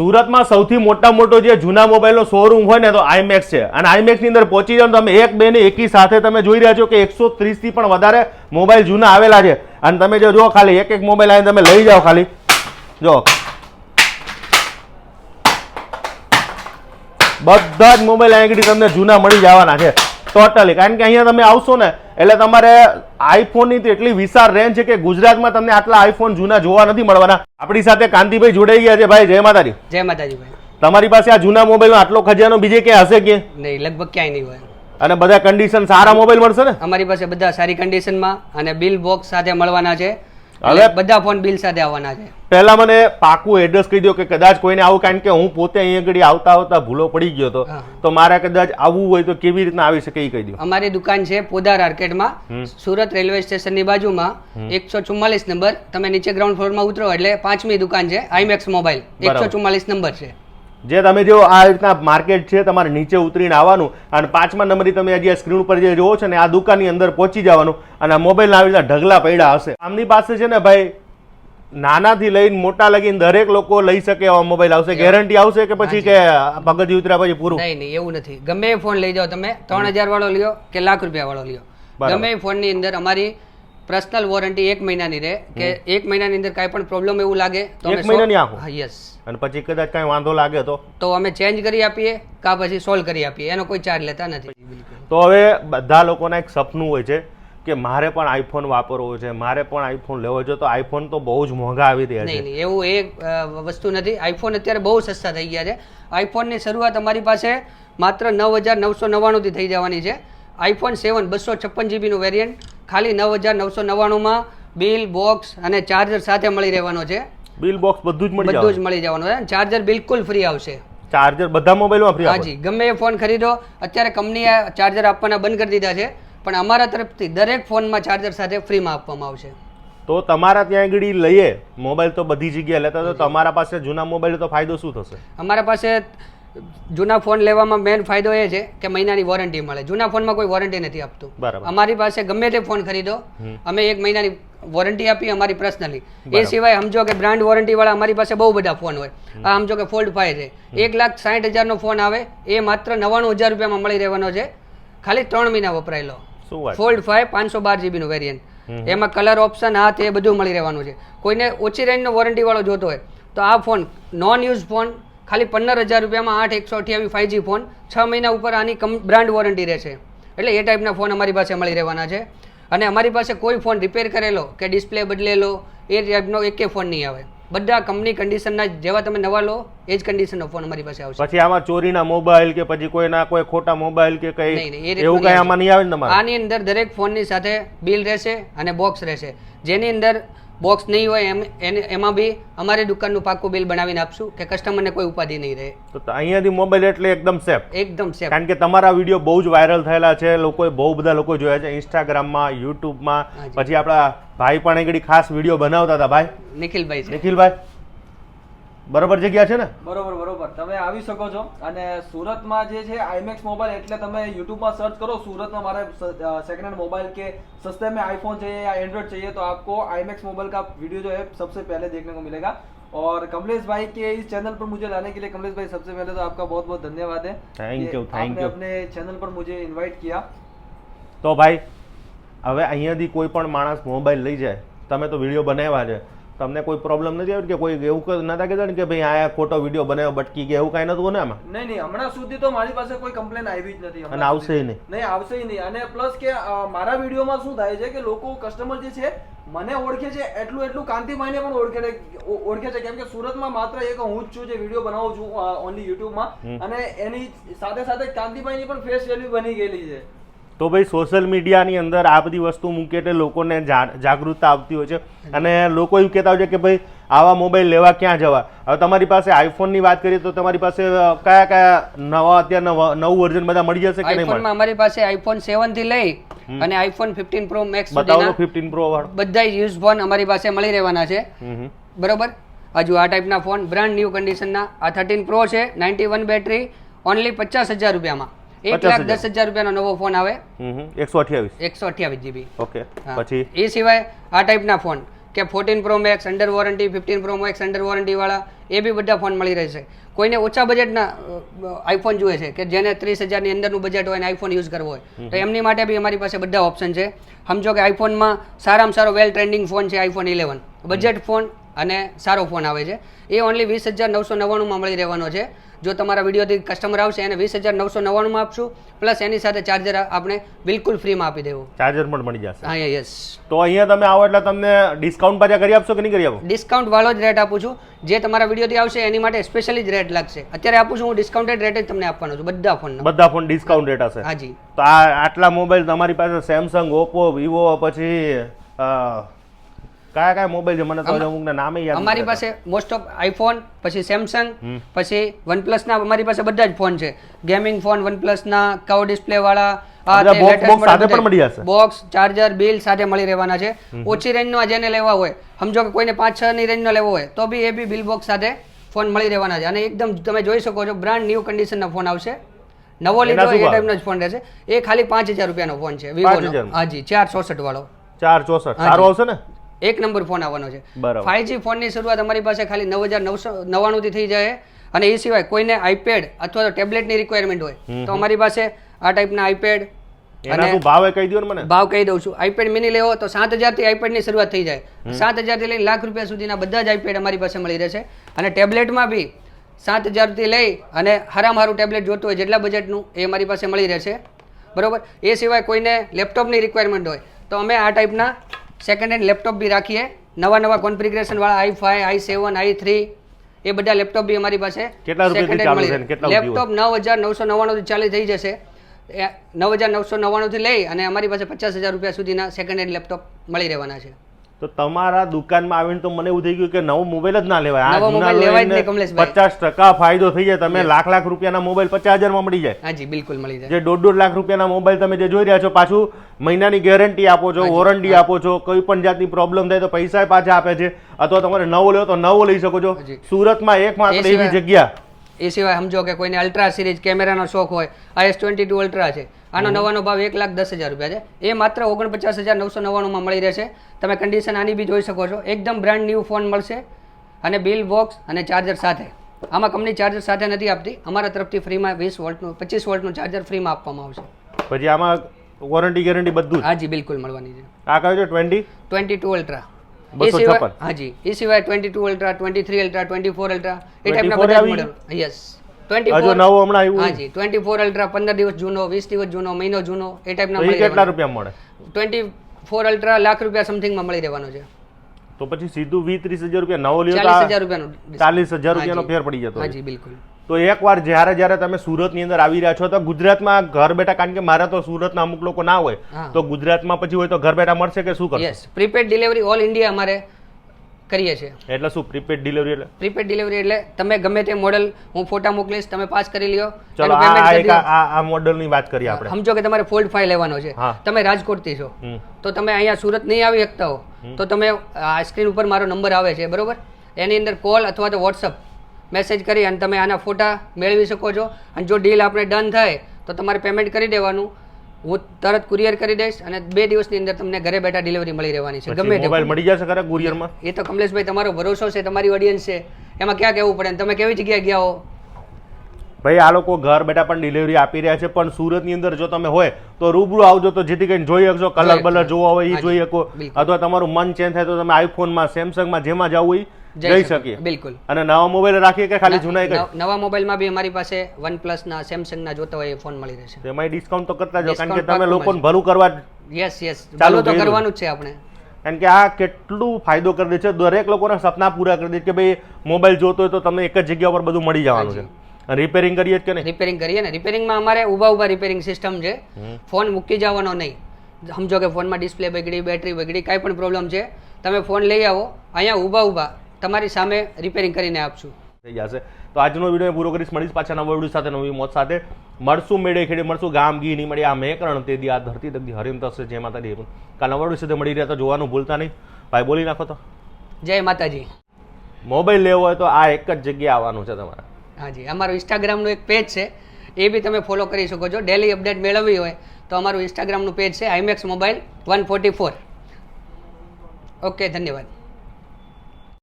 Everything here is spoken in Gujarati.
સુરતમાં સૌથી મોટા મોટો જે જૂના મોબાઈલનો શોરૂમ હોય ને તો આઈમેક્સ છે. અને આઈમેક્સની અંદર પહોંચી જાઓ તમે એક બે ને એકી સાથે તમે જોઈ રહ્યા છો કે એકસો ત્રીસથી પણ વધારે મોબાઈલ જૂના આવેલા છે. અને તમે જો જુઓ ખાલી, એક એક મોબાઈલ આવીને તમે લઈ જાઓ ખાલી. જો. બધા જ મોબાઈલ આગળ તમને જૂના મળી જવાના છે. ટોટલી કારણ કે અહીંયા તમે આવશો ને એટલે તમારે આઈફોનની તો એટલી વિશાળ રેન્જ છે કે ગુજરાતમાં તમને આટલા આઈફોન જૂના જોવા નથી મળવાના. આપણી સાથે કાંતિભાઈ જોડાઈ ગયા છે. ભાઈ જય માતાજી. જય માતાજી ભાઈ. તમારી પાસે આ જૂના મોબાઈલનો આટલો ખજાનો બીજે ક્યાં હશે કે? નહીં લગભગ ક્યાંય નહીં હોય. અને બધા કન્ડિશન સારા મોબાઈલ મળશે ને? અમારી પાસે બધા સારી કન્ડિશનમાં અને બિલ બોક્સ સાથે મળવાના છે. હવે- બધા ફોન બિલ સાથે આવવાના છે. પહેલા મને પાકું એડ્રેસ કહી દો કે કદાચ કોઈને આવું કારણ કે હું પોતે અહીં આગળ આવતા આવતા ભૂલો પડી ગયો હતો તો મારે કદાચ આવવું હોય તો કેવી રીતના આવી શકે એ કહી દો અમારી દુકાન છે પોદાર આર્કેટમાં સુરત રેલવે સ્ટેશનની બાજુમાં એકસો ચુમ્માલીસ નંબર તમે નીચે ગ્રાઉન્ડ ફ્લોરમાં ઉતરો એટલે પાંચમી દુકાન છે આઈમેક્સ મોબાઈલ એકસો. ચુમ્માલીસ નંબર છે. જે તમે જો આ રીતના માર્કેટ છે તમારે નીચે ઉતરીને આવવાનું અને પાંચમા નંબરની તમે હજી સ્ક્રીન ઉપર જે જોવો છો ને આ દુકાનની અંદર પહોંચી જવાનું અને આ મોબાઈલના આવી રીતના ઢગલા પડ્યા હશે. આમની પાસે છે ને ભાઈ નાનાથી લઈને મોટા લગીને દરેક લોકો લઈ શકે એવા મોબાઈલ આવશે. ગેરંટી આવશે કે પછી કે પગથી ઉતર્યા પછી પૂરું? નહીં નહીં એવું નથી. ગમે એ ફોન લઈ જાઓ તમે. ત્રણ હજાર વાળો લ્યો કે લાખ રૂપિયા વાળો લ્યો. ગમે ફોનની અંદર અમારી પર્સનલ વોરંટી એક મહિનાની રહે. કે એક મહિનાની અંદર કાંઈ પણ પ્રોબ્લેમ એવું લાગે તો એક મહિનાની આખું? યસ અને પછી કદાચ કાંઈ વાંધો લાગે તો? તો અમે ચેન્જ કરી આપીએ કા પછી સોલ્વ કરી આપીએ. એનો કોઈ ચાર્જ લેતા નથી. તો હવે બધા લોકોના એક સપનું હોય છે કે મારે પણ આઈફોન વાપરવો છે મારે પણ આઈફોન લેવો છે તો આઈફોન તો બહુ જ મોંઘા આવી રહ્યા છે. નહીં એવું એક વસ્તુ નથી. આઈફોન અત્યારે બહુ સસ્તા થઈ ગયા છે. આઈફોનની શરૂઆત અમારી પાસે માત્ર નવ હજાર નવસો નવ્વાણુંથી થઈ જવાની છે. આઈફોન સેવન બસો છપ્પન જીબીનું વેરિયન્ટ ખાલી નવ હજાર નવસો નવ્વાણુંમાં બિલ બોક્સ અને ચાર્જર સાથે મળી રહેવાનો છે. બિલ બોક્સ બધું જ મળી બધું જ મળી જવાનું છે. ચાર્જર બિલકુલ ફ્રી આવશે. ચાર્જર બધા મોબાઈલમાં ફ્રી હાજી ગમે એ ફોન ખરીદો. અત્યારે કંપનીએ ચાર્જર આપવાના બંધ કરી દીધા છે. પણ અમારા તરફથી દરેક ફોનમાં ચાર્જર સાથે ફ્રીમાં આપવામાં આવશે. તો તમારા ત્યાં આગળ લઈએ. મોબાઈલ તો બધી જગ્યાએ લેતા તો તમારા પાસે જૂના મોબાઈલ તો ફાયદો શું થશે? અમારા પાસે જૂના ફોન લેવામાં મેન ફાયદો એ છે કે મહિનાની વોરંટી મળે. જૂના ફોનમાં કોઈ વોરંટી નથી આપતું. અમારી પાસે ગમે તે ફોન ખરીદો અમે એક મહિનાની વોરંટી આપી અમારી પર્સનલી એ સિવાય સમજો કે બ્રાન્ડ વોરંટી વાળા અમારી પાસે બહુ બધા ફોન હોય. આ સમજો કે ફોલ્ડ ફાય છે. એક લાખ સાઠ હજારનો ફોન આવે એ માત્ર નવ્વાણું હજાર રૂપિયામાં મળી રહેવાનો છે. ખાલી ત્રણ મહિના વપરાયેલો લો. ફોલ્ડ ફાય પાંચસો બાર જીબીનું વેરિયન્ટ એમાં કલર ઓપ્શન આ તે બધું મળી રહેવાનું છે. કોઈને ઓછી રેન્જનો વોરંટી વાળો જોતો હોય તો આ ફોન નોન યુઝ ફોન ખાલી પંદર હજાર રૂપિયામાં આઠ એકસો અઠ્યાવીસ ફાઈવ જી ફોન છ મહિના ઉપર આની કમ બ્રાન્ડ વોરંટી રહેશે. એટલે એ ટાઈપના ફોન અમારી પાસે મળી રહેવાના છે. અને અમારી પાસે કોઈ ફોન રિપેર કરેલો કે ડિસ્પ્લે બદલેલો એ ટાઈપનો એકે ફોન નહીં આવે. બધા કંપની કન્ડિશનના જેવા તમે નવા લો એ જ કન્ડિશનનો ફોન અમારી પાસે આવશે. પછી આમાં ચોરીના મોબાઈલ કે પછી કોઈના કોઈ ખોટા મોબાઈલ કે કઈ એવું કઈ આમાં નહીં આવે ને તમારે? આની અંદર દરેક ફોનની સાથે બિલ રહેશે અને બોક્સ રહેશે. જેની અંદર બોક્સ નહીં હોય એમ એને એમાં બી અમારી દુકાનનું પાકું બિલ બનાવીને આપશું કે કસ્ટમરને કોઈ ઉપાધિ નહીં રહે. તો અહીંયાથી મોબાઈલ એટલે એકદમ સેફ એકદમ સેફ કારણ કે તમારા વીડિયો બહુ જ વાયરલ થયેલા છે લોકોએ બહુ બધા લોકો જોયા છે ઇન્સ્ટાગ્રામમાં યુટ્યુબમાં પછી આપણા ભાઈ પણ એકડી ખાસ વીડિયો બનાવતા હતા ભાઈ. નિખિલભાઈ નિખિલભાઈ? બરોબર જગ્યા છે ને બરોબર બરોબર તમે આવી શકો છો અને સુરતમાં જે છે આઈમેક્સ મોબાઈલ એટલે તમે યુટ્યુબમાં સર્ચ કરો સુરતમાં મારે સેકન્ડ હેન્ડ મોબાइल के सस्ते में आईफोन चाहिए या एंड्रॉइड चाहिए तो आपको आईमेक्स मोबाइल का वीडियो जो है सबसे पहले देखने को मिलेगा और कमलेश भाई के इस चैनल पर मुझे लाने के लिए कमलेश भाई सबसे पहले तो आपका बहुत बहुत धन्यवाद है थैंक यू थैंक यू अपने चैनल पर मुझे इन्वाइट किया તો ભાઈ હવે અહીંયાથી કોઈ પણ માણસ મોબાઈલ લઈ જાય તમે તો વીડિયો બનાવ્યા છે તમને કોઈ પ્રોબ્લેમ નથી આવ્યો કે કોઈ એવું નતા કહેતા ને કે ભાઈ આ ખોટો વીડિયો બનાવ્યો બટકી કે એવું કાંઈ નતું ને આમાં? નહીં નહીં હમણાં સુધી તો મારી પાસે કોઈ કમ્પ્લેન આવી જ નથી અને આવશે. નહીં. નહીં આવશે નહીં. અને પ્લસ કે મારા વિડીયોમાં શું થાય છે કે લોકો કસ્ટમર જે છે મને ઓળખે છે એટલું એટલું કાંતિભાઈને પણ ઓળખે ઓળખે છે. કેમ કે સુરતમાં માત્ર એક હું જ છું જે વીડિયો બનાવું છું ઓનલી યુટ્યુબમાં અને એની સાથે સાથે કાંતિભાઈની પણ ફેસ વેલ્યુ બની ગયેલી છે. તો ભાઈ સોશિયલ મીડિયાની અંદર આ બધી વસ્તુ મૂકે એટલે લોકોને જાગૃતતા આવતી હોય છે. અને લોકો એવું કહેતા હોય છે કે ભાઈ આવા મોબાઈલ લેવા ક્યાં જવા? હવે તમારી પાસે આઈફોનની વાત કરીએ તો તમારી પાસે કયા કયા નવા અત્યારે નવા- વર્ઝન બધા મળી જશે કે નહીં અમારી પાસે આઈફોન સેવનથી લઈ અને આઈફોન ફિફ્ટીન પ્રો મેક્સ બતાવો ફિફ્ટીન પ્રો વાળો. બધા યુઝ ફોન અમારી પાસે મળી રહેવાના છે. બરોબર? હજુ આ ટાઈપના ફોન બ્રાન્ડ ન્યૂ કન્ડિશનના. આ થર્ટીન પ્રો છે નાઇન્ટી વન બેટરી ઓનલી પચાસ હજાર રૂપિયામાં. એક લાખ દસ હજાર. રૂપિયાનો નવો ફોન આવે. એકસો અઠ્યાવીસ. એકસો અઠ્યાવીસ જીબી ઓકે પછી? એ સિવાય આ ટાઈપના ફોન કે fourteen pro max under warranty fifteen pro max under વોરંટીવાળા એ બી બધા ફોન મળી રહેશે. કોઈને ઓછા બજેટના આઈફોન જોઈએ છે કે જેને ત્રીસ હજારની અંદરનું બજેટ હોય અને આઈફોન યુઝ કરવો હોય. તો એમની માટે બી અમારી પાસે બધા ઓપ્શન છે. સમજો કે આઈફોનમાં સારામાં સારો વેલ ટ્રેન્ડિંગ ફોન છે આઈફોન ઇલેવન બજેટ ફોન અને સારો ફોન આવે છે. એ ઓનલી વીસ હજાર નવસો નવ્વાણુંમાં મળી રહેવાનો છે. જો તમારા વિડીયોથી કસ્ટમર આવશે એને વીસ હજાર નવસો નવ્વાણુંમાં આપશું પ્લસ એની સાથે ચાર્જર આપણે બિલકુલ ફ્રીમાં આપી દેવું. ચાર્જર પણ મળી જશે. હા યસ તો અહીંયા તમે આવો એટલે તમને ડિસ્કાઉન્ટ પાછા કરી આપશો કે નહીં કરી આપો? ડિસ્કાઉન્ટ વાળો જ રેટ આપું છું. જે તમારા વિડીયોથી આવશે એની માટે સ્પેશિયલી જ રેટ લાગશે. અત્યારે આપું છું હું ડિસ્કાઉન્ટેડ રેટ જ તમને આપવાનો છું બધા ફોન બધા ફોન ડિસ્કાઉન્ટ રેટ હશે. હાજી તો આ આટલા મોબાઈલ તમારી પાસે સેમસંગ ઓપ્પો વિવો પછી કયા કયા મોબાઈલ છે? મને તો અમુકના નામે યાદ અમારી પાસે મોસ્ટ ઓફ આઈફોન પછી સેમસંગ પછી વનપ્લસના અમારી પાસે બધા જ ફોન છે. ગેમિંગ ફોન વનપ્લસના કવ ડિસ્પ્લે વાળા? બોક્સ ચાર્જર બિલ સાથે મળી રહેવાના છે. ઓછી રેન્જનો જેને લેવા હોય સમજો કે કોઈને પાંચ છ ની રેન્જનો લેવો હોય તો બી એ બી બિલ બોક્સ સાથે ફોન મળી રહેવાના છે. અને એકદમ તમે જોઈ શકો છો બ્રાન્ડ ન્યૂ કન્ડિશનનો ફોન આવશે. નવો લીધો એ? ટાઈપનો જ ફોન રહેશે. એ ખાલી પાંચ હજાર રૂપિયાનો ફોન છે વિવો વિવોનો? હાજી ચાર ચોસઠ વાળો. ચાર ચોસઠ સારો આવશે ને? એક નંબર ફોન આવવાનો છે. બરાબર. ફાઈવ જી ફોનની શરૂઆત અમારી પાસે ખાલી નવ હજાર નવસો નવ્વાણુંથી થઈ જાય અને એ સિવાય કોઈને આઈપેડ અથવા તો ટેબ્લેટની રિક્વાયરમેન્ટ હોય તો અમારી પાસે આ ટાઈપના આઈપેડ ભાવ કહી દો મને. ભાવ કહી દઉં છું. આઈપેડ મિની લેવો તો સાત હજારથી આઈપેડની શરૂઆત થઈ જાય. સાત હજારથી લઈને લાખ રૂપિયા સુધીના બધા જ આઈપેડ અમારી પાસે મળી રહેશે. અને ટેબ્લેટમાં બી સાત હજારથી લઈ અને હારામ હારું ટેબ્લેટ જોતું હોય જેટલા બજેટનું એ અમારી પાસે મળી રહેશે. બરોબર? એ સિવાય કોઈને લેપટોપની રિક્વાયરમેન્ટ હોય તો અમે આ ટાઈપના સેકન્ડ હેન્ડ લેપટોપ બી રાખીએ. નવા નવા કોન્ફિગરેશનવાળા આઈ five I seven I three A બધા લેપટોપ બી અમારી પાસે લેપટોપ નવ હજાર નવસો નવ્વાણુંથી ચાલુ થઈ જશે. નવ હજાર નવસો નવ્વાણુંથી લઈ અને અમારી પાસે પચાસ હજાર રૂપિયા સુધીના સેકન્ડ હેન્ડ લેપટોપ મળી રહેવાના છે. તો તમારા દુકાનમાં આવીને તો મને એવું થઈ ગયું કે નવો મોબાઈલ જ ના લેવાય. પચાસ ટકા ફાયદો થઈ જાય તમે લાખ લાખ રૂપિયાના મોબાઈલ પચાસ હજારમાં મળી જાય. હાજી બિલકુલ મળી જાય. જે દોઢ દોઢ લાખ રૂપિયાના મોબાઈલ તમે જે જોઈ રહ્યા છો પાછું મહિનાની ગેરંટી આપો છો વોરંટી આપો છો કોઈ પણ જાતની પ્રોબ્લેમ થાય તો પૈસા પાછા આપે છે. અથવા તમારે નવો લેવો તો નવો લઈ શકો છો. સુરતમાં એકમાત્ર એવી જગ્યા એ સિવાય સમજો કે કોઈને અલ્ટ્રા સિરીઝ કેમેરાનો શોખ હોય આ એસ ટ્વેન્ટી ટુ અલ્ટ્રા છે. આનો નવાનો ભાવ એક લાખ દસ હજાર રૂપિયા છે. એ માત્ર ઓગણપચાસ હજાર નવસો નવ્વાણુંમાં મળી રહેશે. તમે કન્ડિશન આની બી જોઈ શકો છો. એકદમ બ્રાન્ડ ન્યૂ ફોન મળશે અને બિલ બોક્સ અને ચાર્જર સાથે. આમાં કંપની ચાર્જર સાથે નથી આપતી. અમારા તરફથી ફ્રીમાં વીસ વોલ્ટનું પચીસ વોલ્ટનું ચાર્જર ફ્રીમાં આપવામાં આવશે. પછી આમાં વોરંટી ગેરંટી બધું હાજી બિલકુલ મળવાની છે. આ કયો છે? ટ્વેન્ટી ટ્વેન્ટી ટુ અલ્ટ્રા એ સિવાય હાજી. એ સિવાય twenty two ultra twenty three ultra twenty four ultra એ ટાઈપના બધા મોડલ યસ ટ્વેન્ટી ફોર નવો હમણાં આવ્યું? હાજી. ટ્વેન્ટી ફોર અલ્ટ્રા પંદર દિવસ જૂનો વીસ દિવસ જૂનો મહિનો જૂનો એ ટાઈપના મળી કેટલા રૂપિયા મળે? ટ્વેન્ટી ફોર અલ્ટ્રા લાખ રૂપિયા સમથિંગમાં મળી રહેવાનો છે. તો પછી સીધું વીસ ત્રીસ હજાર રૂપિયા નવો લ્યો ચાલીસ હજાર રૂપિયાનું ચાલીસ હજાર રૂપિયાનો ફેર પડી જતો હાજી બિલકુલ. તો એકવાર જ્યારે જ્યારે તમે સુરતની અંદર આવી રહ્યા છો તો ગુજરાતમાં ઘર બેઠા કારણ કે મારા તો સુરતના અમુક લોકો ના હોય તો ગુજરાતમાં પછી હોય તો ઘર બેઠા મળશે કે શું કરશે? Yes prepaid delivery all India અમારે કરીએ છીએ. એટલે શું પ્રીપેડ ડિલિવરી એટલે? પ્રીપેડ ડિલિવરી એટલે તમે ગમે તે મોડલ હું ફોટા મોકલીશ તમે પાસ કરી લ્યો ચલો આ એક આ આ મોડલની વાત કરીએ આપણે. સમજો કે તમારે ફોલ્ડ ફાઈવ લેવાનો છે. તમે રાજકોટથી છો. તો તમે અહીંયા સુરત નહીં આવી શકતા હો. તો તમે આ સ્ક્રીન ઉપર મારો નંબર આવે છે બરોબર? એની અંદર કોલ અથવા તો વોટ્સઅપ મેસેજ કરી અને તમે આના ફોટા મેળવી શકો છો. અને જો ડીલ આપણે ડન થાય તો તમારે પેમેન્ટ કરી દેવાનું. હું તરત કુરિયર કરી દઈશ અને બે દિવસની અંદર તમને ઘરે બેઠા ડિલિવરી મળી રહેવાની છે. ગમે મોબાઈલ મળી જશે ખરા કુરિયરમાં? એ તો કમલેશભાઈ તમારો ભરોસો છે તમારી ઓડિયન્સ છે. એમાં ક્યાં કહેવું પડે તમે કેવી જગ્યાએ ગયા હો? ભાઈ આ લોકો ઘર બેઠા પણ ડિલિવરી આપી રહ્યા છે પણ સુરતની અંદર જો તમે હોય તો રૂબરૂ આવજો તો જેથી કરીને જોઈ શકશો કલર બલર જોવા હોય એ જોઈ શકો. અથવા તમારું મન ચેન્જ થાય તો તમે આઈફોનમાં સેમસંગમાં જેમાં જવું હોય જઈ શકીએ. બિલકુલ. અને નવા મોબાઈલ રાખીએ કે ખાલી જૂના એક નવા મોબાઈલમાં બી અમારી પાસે વન પ્લસના સેમસંગના જોતા હોય એ ફોન મળી રહેશે. એમાં ડિસ્કાઉન્ટ તો કરતા જો કારણ કે તમે લોકોને ભલું કરવા યસ યસ ચાલુ તો કરવાનું જ છે આપણે. કારણ કે આ કેટલું ફાયદો કરી દે છે. દરેક લોકોના સપના પૂરા કરી દે કે ભાઈ મોબાઈલ જોતો હોય તો તમને એક જ જગ્યા પર બધું મળી જવાનું છે. રિપેરિંગ કરીએ કે નહીં? રિપેરિંગ કરીએ ને. રિપેરિંગમાં અમારે ઊભા ઊભા રિપેરિંગ સિસ્ટમ છે. ફોન મૂકી જવાનો નહીં. સમજો કે ફોનમાં ડિસ્પ્લે બગડી બેટરી બગડી કાંઈ પણ પ્રોબ્લેમ છે. તમે ફોન લઈ આવો. અહીંયા ઊભા ઊભા તમારી સામે રિપેરિંગ કરીને આપશું. થઈ જશે. તો આજનો વીડિયો પૂરો કરીશ. મળીશ પાછા નવો વીડિયો સાથે નવી મોત સાથે. મળશું મેળે ખેડે મળશું ગામ ગી નહીં મળી આ મેકરણ તે દી આ ધરતી તકદી હરિમ થશે જય માતાજી. કાલ નવા વીડિયો સાથે મળી રહ્યા તો જોવાનું ભૂલતા નહીં. ભાઈ બોલી નાખો તો. જય માતાજી. મોબાઈલ લેવો હોય તો આ એક જ જગ્યાએ આવવાનું છે તમારે. હાજી. અમારું ઇન્સ્ટાગ્રામનું એક પેજ છે. એ બી તમે ફોલો કરી શકો છો. ડેલી અપડેટ મેળવવી હોય તો અમારું ઇન્સ્ટાગ્રામનું પેજ છે iMax mobile one forty four okay ધન્યવાદ.